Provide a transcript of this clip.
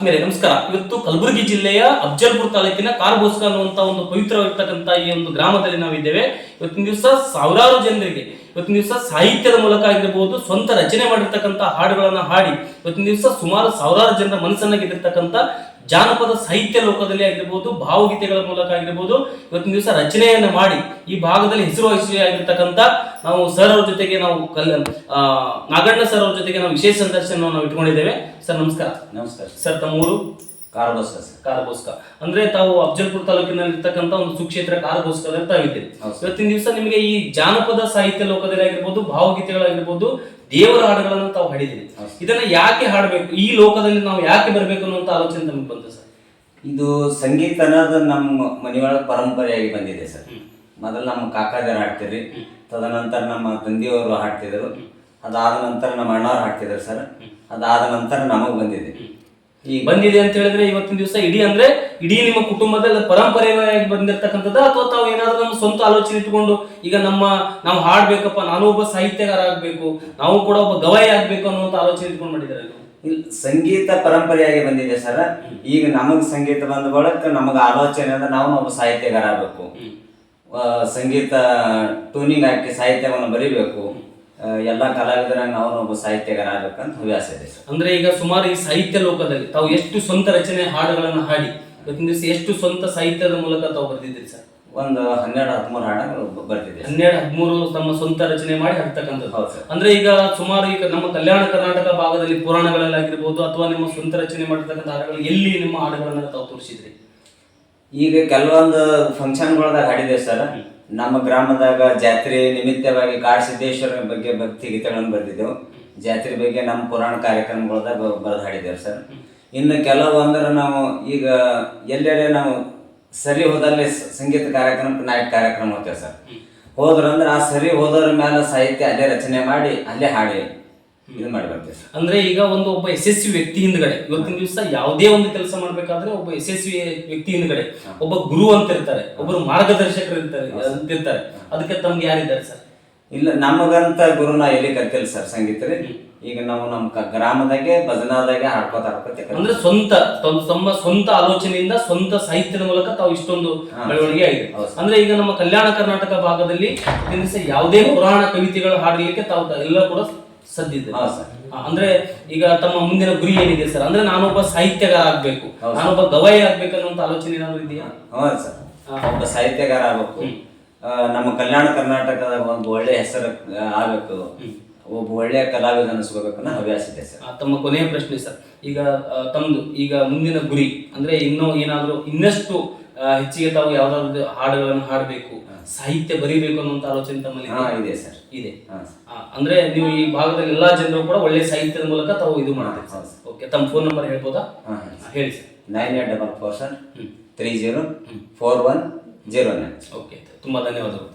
ಆಮೇಲೆ ನಮಸ್ಕಾರ. ಇವತ್ತು ಕಲಬುರಗಿ ಜಿಲ್ಲೆಯ ಅಫ್ಜಲ್ಪುರ್ ತಾಲೂಕಿನ ಕಾರ್ಬೋಸ್ಕ ಅನ್ನುವಂತ ಒಂದು ಪವಿತ್ರವಾಗಿರ್ತಕ್ಕಂಥ ಈ ಒಂದು ಗ್ರಾಮದಲ್ಲಿ ನಾವಿದ್ದೇವೆ. ಇವತ್ತಿನ ದಿವಸ ಸಾವಿರಾರು ಜನರಿಗೆ, ಇವತ್ತಿನ ದಿವಸ ಸಾಹಿತ್ಯದ ಮೂಲಕ ಆಗಿರಬಹುದು ಸ್ವಂತ ರಚನೆ ಮಾಡಿರ್ತಕ್ಕಂಥ ಹಾಡುಗಳನ್ನ ಹಾಡಿ, ಇವತ್ತಿನ ದಿವಸ ಸುಮಾರು ಸಾವಿರಾರು ಜನರ ಮನಸ್ಸನ್ನ ಗೆದ್ದಿರ್ತಕ್ಕಂಥ ಜಾನಪದ ಸಾಹಿತ್ಯ ಲೋಕದಲ್ಲಿ ಆಗಿರ್ಬೋದು, ಭಾವಗೀತೆಗಳ ಮೂಲಕ ಆಗಿರ್ಬೋದು, ಇವತ್ತಿನ ದಿವಸ ರಚನೆಯನ್ನ ಮಾಡಿ, ಈ ಭಾಗದಲ್ಲಿ ಹೆಸರು ಆಗಿರ್ತಕ್ಕಂತ ನಾವು ಸರ್ ಅವ್ರ ಜೊತೆಗೆ ನಾವು ಕಲ್ ನಾಗಣ್ಣ ಸರ್ ಅವ್ರ ಜೊತೆಗೆ ನಾವು ವಿಶೇಷ ಸಂದರ್ಶನವನ್ನು ನಾವು ಇಟ್ಕೊಂಡಿದ್ದೇವೆ. ಸರ್ ನಮಸ್ಕಾರ. ನಮಸ್ಕಾರ. ಸರ್ ತಮ್ಮ ಊರು ಕಾರಬಸ್ ಸರ್. ಕಾರಗೋಸ್ಕ ಅಂದ್ರೆ ತಾವು ಅಫ್ಜಲ್ಪುರ ತಾಲೂಕಿನಲ್ಲಿ ಇರ್ತಕ್ಕಂಥ ಒಂದು ಸುಕ್ಷೇತ್ರ ಕಾರಗೋಸ್ಕದಲ್ಲಿ ಅಂತ ಸರ್. ಇವತ್ತಿನ ದಿವಸ ನಿಮಗೆ ಈ ಜಾನಪದ ಸಾಹಿತ್ಯ ಲೋಕದಲ್ಲಿ ಆಗಿರ್ಬೋದು ಭಾವಗೀತೆಗಳಾಗಿರ್ಬೋದು ದೇವರ ಹಾಡುಗಳನ್ನು ತಾವು ಹಾಡಿದ್ದೀರಿ. ಇದನ್ನ ಯಾಕೆ ಹಾಡಬೇಕು? ಈ ಲೋಕದಲ್ಲಿ ನಾವು ಯಾಕೆ ಬರಬೇಕು ಅನ್ನುವಂತ ಆಲೋಚನೆ ನಮಗೆ ಬಂತು ಸರ್? ಇದು ಸಂಗೀತ ಅನ್ನೋದು ನಮ್ಮ ಮನೆಯೊಳಗೆ ಪರಂಪರೆಯಾಗಿ ಬಂದಿದೆ ಸರ್. ಮೊದಲು ನಮ್ಮ ಕಾಕಾದರು ಹಾಡ್ತಿರಿ ತದನಂತರ ನಮ್ಮ ತಂದೆಯವರು ಹಾಡ್ತಿದ್ರು ಅದಾದ ನಂತರ ನಮ್ಮ ಅಣ್ಣವ್ರು ಹಾಕ್ತಿದ್ದಾರೆ ಸರ್. ಅದಾದ ನಂತರ ನಮಗೆ ಬಂದಿದೆ. ಈಗ ಬಂದಿದೆ ಅಂತ ಹೇಳಿದ್ರೆ ಇವತ್ತಿನ ದಿವಸ ಇಡೀ ಅಂದ್ರೆ ಇಡೀ ನಿಮ್ಮ ಕುಟುಂಬದಲ್ಲಿ ಪರಂಪರೆಯಾಗಿ ಬಂದಿರತಕ್ಕಂಥದ್ದು ಅಥವಾ ತಾವು ಏನಾದರೂ ನಮ್ಮ ಸ್ವಂತ ಆಲೋಚನೆ ಇಟ್ಕೊಂಡು ಈಗ ನಮ್ಮ ನಾವು ಹಾಡ್ಬೇಕಪ್ಪ ನಾನು ಒಬ್ಬ ಸಾಹಿತ್ಯಗಾರ ಆಗ್ಬೇಕು ನಾವು ಕೂಡ ಒಬ್ಬ ಗವಾಯಿ ಆಗ್ಬೇಕು ಅನ್ನುವಂತ ಆಲೋಚನೆ ಇಟ್ಕೊಂಡು ಮಾಡಿದ್ದಾರೆ ಸಂಗೀತ ಪರಂಪರೆಯಾಗಿ ಬಂದಿದೆ ಸರ್. ಈಗ ನಮಗೆ ಸಂಗೀತ ಬಂದ ಬಳಕ ನಮಗೆ ಆಲೋಚನೆ ಅಂದ್ರೆ ನಾವು ಒಬ್ಬ ಸಾಹಿತ್ಯಗಾರ ಆಗ್ಬೇಕು. ಸಂಗೀತ ಟೂನಿಂಗ್ ಹಾಕಿ ಸಾಹಿತ್ಯವನ್ನು ಬರೀಬೇಕು. ಎಲ್ಲ ಕಲಾವಿದರಾಗ ನಾವು ಒಬ್ಬ ಸಾಹಿತ್ಯಗಾರ ಆಗ್ಬೇಕಂತ ಹವ್ಯಾಸ ಇದೆ. ಅಂದ್ರೆ ಈಗ ಸುಮಾರು ಈ ಸಾಹಿತ್ಯ ಲೋಕದಲ್ಲಿ ತಾವು ಎಷ್ಟು ಸ್ವಂತ ರಚನೆ ಹಾಡುಗಳನ್ನು ಹಾಡಿ ಇವತ್ತಿನ ದಿವಸ ಎಷ್ಟು ಸ್ವಂತ ಸಾಹಿತ್ಯದ ಮೂಲಕ ತಾವು ಬರ್ತಿದ್ದೀರಿ ಸರ್? ಒಂದು ಹನ್ನೆರಡು ಹದಿಮೂರು ಹಾಡು ಬರ್ತಿದೆ. ಹನ್ನೆರಡು ಹದಿಮೂರು ತಮ್ಮ ಸ್ವಂತ ರಚನೆ ಮಾಡಿ ಹಾಕ್ತಕ್ಕಂಥದ್ದು ಹೌದು ಸರ್. ಅಂದ್ರೆ ಈಗ ಸುಮಾರು ಈಗ ನಮ್ಮ ಕಲ್ಯಾಣ ಕರ್ನಾಟಕ ಭಾಗದಲ್ಲಿ ಪುರಾಣಗಳಲ್ಲಾಗಿರ್ಬೋದು ಅಥವಾ ನಿಮ್ಮ ಸ್ವಂತ ರಚನೆ ಮಾಡಿರ್ತಕ್ಕಂಥ ಹಾಡುಗಳು ಎಲ್ಲಿ ನಿಮ್ಮ ಹಾಡುಗಳನ್ನ ತಾವು ತೋರಿಸಿದ್ರಿ? ಈಗ ಕೆಲವೊಂದು ಫಂಕ್ಷನ್ಗಳದಾಗ ಹಾಡಿದೆ ಸರ್. ನಮ್ಮ ಗ್ರಾಮದಾಗ ಜಾತ್ರೆ ನಿಮಿತ್ತವಾಗಿ ಕಾಡಸಿದ್ದೇಶ್ವರ ಬಗ್ಗೆ ಭಕ್ತಿ ಗೀತೆಗಳನ್ನು ಬರೆದಿದ್ದೆವು ಜಾತ್ರೆ ಬಗ್ಗೆ ನಮ್ಮ ಪುರಾಣ ಕಾರ್ಯಕ್ರಮಗಳದಾಗ ಬರೆದು ಹಾಡಿದ್ದೇವೆ ಸರ್. ಇನ್ನು ಕೆಲವೊಂದರ ನಾವು ಈಗ ಎಲ್ಲೆಡೆ ನಾವು ಸರಿ ಹೋದಲ್ಲಿ ಸಂಗೀತ ಕಾರ್ಯಕ್ರಮಕ್ಕೆ ನಾಯಕ ಕಾರ್ಯಕ್ರಮ ಹೋಗ್ತೇವೆ ಸರ್. ಹೋದ್ರಂದ್ರೆ ಆ ಸರಿ ಹೋದವ್ರ ಮೇಲೆ ಸಾಹಿತ್ಯ ಅಲ್ಲೇ ರಚನೆ ಮಾಡಿ, ಅಲ್ಲೇ ಹಾಡಿ. ಇದು ಮಾಡಿ ಬರ್ತೇವೆ ಸರ್. ಅಂದ್ರೆ ಈಗ ಒಂದು ಒಬ್ಬ ಯಶಸ್ವಿ ವ್ಯಕ್ತಿ ಹಿಂದ್ಗಡೆ ಇವತ್ತಿನ ದಿವಸ ಯಾವುದೇ ಒಂದು ಕೆಲಸ ಮಾಡ್ಬೇಕಾದ್ರೆ ಒಬ್ಬ ಯಶಸ್ವಿ ವ್ಯಕ್ತಿ ಹಿಂದ್ಗಡೆ ಒಬ್ಬ ಗುರು ಅಂತ ಇರ್ತಾರೆ ಒಬ್ಬರು ಮಾರ್ಗದರ್ಶಕರು ಇರ್ತಾರೆ ಅಂತ ಇರ್ತಾರೆ ಅದಕ್ಕೆ ತಮ್ಗೆ ಯಾರಿದ್ದಾರೆ ಸರ್? ಇಲ್ಲ ನಮಗಂತ ಗುರುನ ಎಲ್ಲಿ ಕರ್ತಿಲ್ಲ ಸರ್ ಸಂಗೀತರಿ? ಈಗ ನಾವು ನಮ್ಮ ಕ- ಗ್ರಾಮದಾಗೆ ಭಜನಾದಾಗೆ ಹಾಡ್ಕೋತ ಹಾಡ್ಕೋತ. ಅಂದ್ರೆ ಸ್ವಂತ ತಮ್ಮ- ತಮ್ಮ ಸ್ವಂತ ಆಲೋಚನೆಯಿಂದ ಸ್ವಂತ ಸಾಹಿತ್ಯದ ಮೂಲಕ ತಾವು ಇಷ್ಟೊಂದು ಹಾ. ಬೆಳವಣಿಗೆ ಆಗಿದೆ. ಹೌದು. ಅಂದ್ರೆ ಈಗ ನಮ್ಮ ಕಲ್ಯಾಣ ಕರ್ನಾಟಕ ಭಾಗದಲ್ಲಿ ಇವತ್ತಿನ ದಿವಸ ಯಾವುದೇ ಪುರಾಣ ಕವಿತೆಗಳು ಹಾಡಲಿಕ್ಕೆ ತಾವು ತ- ಎಲ್ಲ ಕೂಡ ಸದ್ದಿದೆ ಸರ್. ಅಂದ್ರೆ ಈಗ ತಮ್ಮ ಮುಂದಿನ ಗುರಿ ಏನಿದೆ ಸರ್? ಅಂದ್ರೆ ನಾನೊಬ್ಬ ಸಾಹಿತ್ಯಗಾರ ಆಗ್ಬೇಕು. ನಾನೊಬ್ಬ ಗವಾಯಿ ಆಗ್ಬೇಕು ಅನ್ನೋ ಆಲೋಚನೆ ಏನಾದ್ರು ಇದೆಯಾ ಹಾ ಸರ್. ಒಬ್ಬ ಸಾಹಿತ್ಯಗಾರ ಆಗ್ಬೇಕು. ನಮ್ಮ ಕಲ್ಯಾಣ ಕರ್ನಾಟಕದ ಒಂದು ಒಳ್ಳೆ ಹೆಸರು ಆಗ್ಬೇಕು. ಒಬ್ಬ ಒಳ್ಳೆಯ ಕಲಾವಿದ ಅನಿಸ್ಕೋಬೇಕು ಅನ್ನೋ ಹವ್ಯಾಸ ಇದೆ ಸರ್. ಆ, ತಮ್ಮ ಕೊನೆಯ ಪ್ರಶ್ನೆ ಸರ್. ಈಗ ತಮ್ಮದು ತಮ್ದು ಈಗ ಮುಂದಿನ ಗುರಿ ಅಂದ್ರೆ ಇನ್ನೂ ಏನಾದರೂ ಇನ್ನಷ್ಟು ಆ, ಹೆಚ್ಚಿಗೆ ತಾವು ಯಾವ್ದಾದ್ರು ಹಾಡುಗಳನ್ನು ಹಾಡಬೇಕು ಸಾಹಿತ್ಯ ಬರೀಬೇಕು ಅನ್ನುವಂತ ಆಲೋಚನೆ ತಮ್ಮಲ್ಲಿ ಹಾ? ಇದೆ ಸರ್. ಇದೆ. ಹಾ. ಆ, ಅಂದ್ರೆ ನೀವು ಈ ಭಾಗದಲ್ಲಿ ಎಲ್ಲಾ ಜನರು ಕೂಡ ಒಳ್ಳೆ ಸಾಹಿತ್ಯದ ಮೂಲಕ ತಾವು ಇದು ಮಾಡ್ತೀರಿ? ಸರ್. ಓಕೆ ತಮ್ಮ ಫೋನ್ ನಂಬರ್ ಹೇಳ್ಬೋದಾ? ಹಾ ಆ, ಹೇಳಿ sir. Nine eight double four sir three zero four one zero nine okay ತುಂಬಾ ಧನ್ಯವಾದಗಳು.